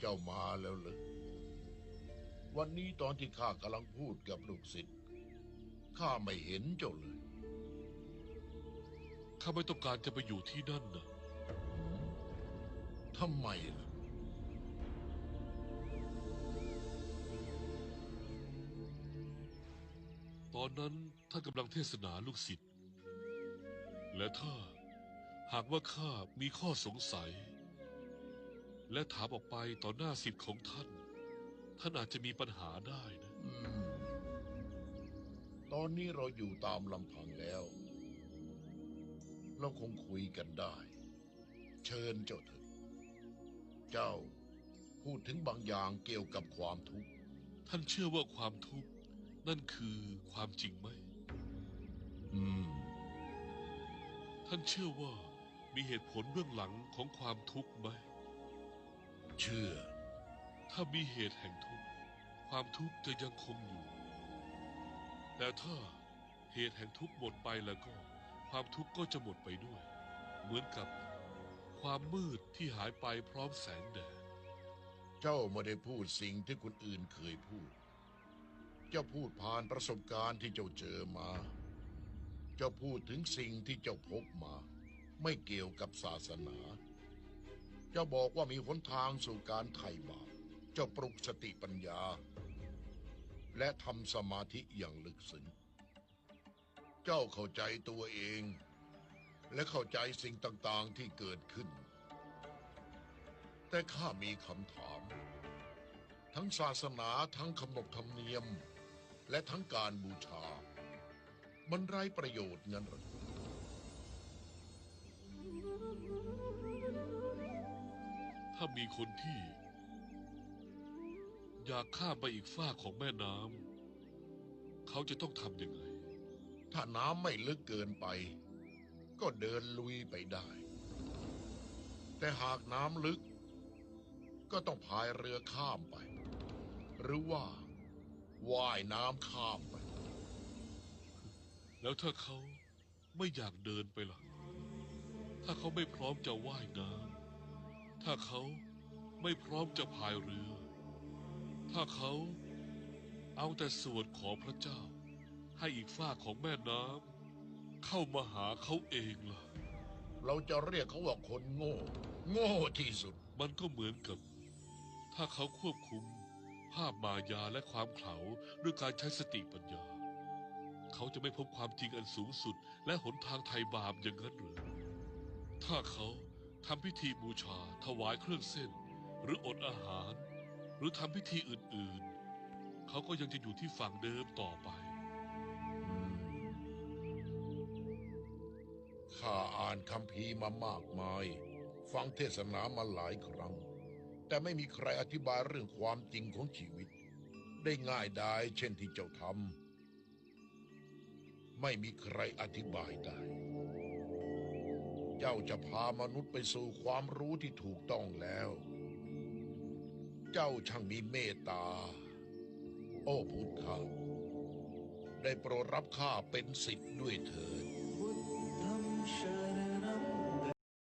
เจ้ามาแล้วเหรอวันนี้ตอนที่ข้ากำลังพูดกับลูกศิษย์ข้าไม่เห็นเจ้าเลยข้าไม่ต้องการจะไปอยู่ที่นั่นนะทำไมล่ะ ตอนนั้นท่านกำลังเทศนาลูกศิษย์ และถ้าหากว่าข้ามีข้อสงสัย และถามออกไปต่อหน้าศิษย์ของท่าน ท่านอาจจะมีปัญหาได้นะ อืม ตอนนี้เราอยู่ตามลำพังแล้ว เราคงคุยกันได้ เชิญเจ้าเถอะเจ้า พูดถึงบางอย่างเกี่ยวกับความทุกข์ ท่านเชื่อว่าความทุกข์นั่นคือความจริงไหม อืม ท่านเชื่อว่ามีเหตุผลเบื้องหลังของความทุกข์ไหม เชื่อ ถ้ามีเหตุแห่งทุกข์ ความทุกข์จะยังคงอยู่ แต่ถ้าเหตุแห่งทุกข์หมดไปแล้วก็ ความทุกข์ก็จะหมดไปด้วย เหมือนกับความมืดที่หายไปพร้อมแสงแดด เจ้าไม่ได้พูดสิ่งที่คนอื่นเคยพูด เจ้าพูดผ่านประสบการณ์ที่เจ้าเจอมา เจ้าพูดถึงสิ่งที่เจ้าพบมา ไม่เกี่ยวกับศาสนา เจ้าบอกว่ามีหนทางสู่การไถ่บาปเจ้าปลุกสติปัญญา และทำสมาธิอย่างลึกซึ้งเจ้าเข้าใจตัวเอง และเข้าใจสิ่งต่าง ๆ ที่เกิดขึ้น แต่ข้ามีคำถาม ทั้งศาสนาทั้งขนบธรรมเนียม และทั้งการบูชา มันไร้ประโยชน์งั้นหรือ ถ้ามีคนที่ อยากข้ามไปอีกฝ้ากของแม่น้ำเขาจะต้องทำยังไง ถ้าน้ำไม่ลึกเกินไป ก็เดินลุยไปได้ แต่หากน้ำลึก ก็ต้องพายเรือข้ามไป หรือว่าว่ายน้ำข้ามไป แล้วถ้าเขาไม่อยากเดินไปล่ะ ถ้าเขาไม่พร้อมจะว่ายน้ำ ถ้าเขาไม่พร้อมจะพายเรือ ถ้าเขาเอาแต่สวดขอพระเจ้า ให้อีกฝ้ากของแม่น้ำเข้ามาหาเขาเองล่ะ เราจะเรียกเขาว่าคนโง่ โง่ที่สุด มันก็เหมือนกับ ถ้าเขาควบคุมภาพมายาและความเขลาด้วยการใช้สติปัญญา เขาจะไม่พบความจริงอันสูงสุดและหนทางไถ่บาปอย่างนั้นหรือถ้าเขา ทำพิธีบูชาถวายเครื่องเส้น หรืออดอาหาร หรือทำพิธีอื่นๆ เขาก็ยังจะอยู่ที่ฝั่งเดิมต่อไป ข้าอ่านคำพีร์มามากมาย ฟังเทศนามาหลายครั้ง แต่ไม่มีใครอธิบายเรื่องความจริงของชีวิต ได้ง่ายดายเช่นที่เจ้าทำไม่มีใครอธิบายได้ เจ้าจะพามนุษย์ไปสู่ความรู้ที่ถูกต้องแล้ว เจ้าช่างมีเมตตา โอ้พุทธะได้โปรดรับข้าเป็นสิทธิ์ด้วยเถิด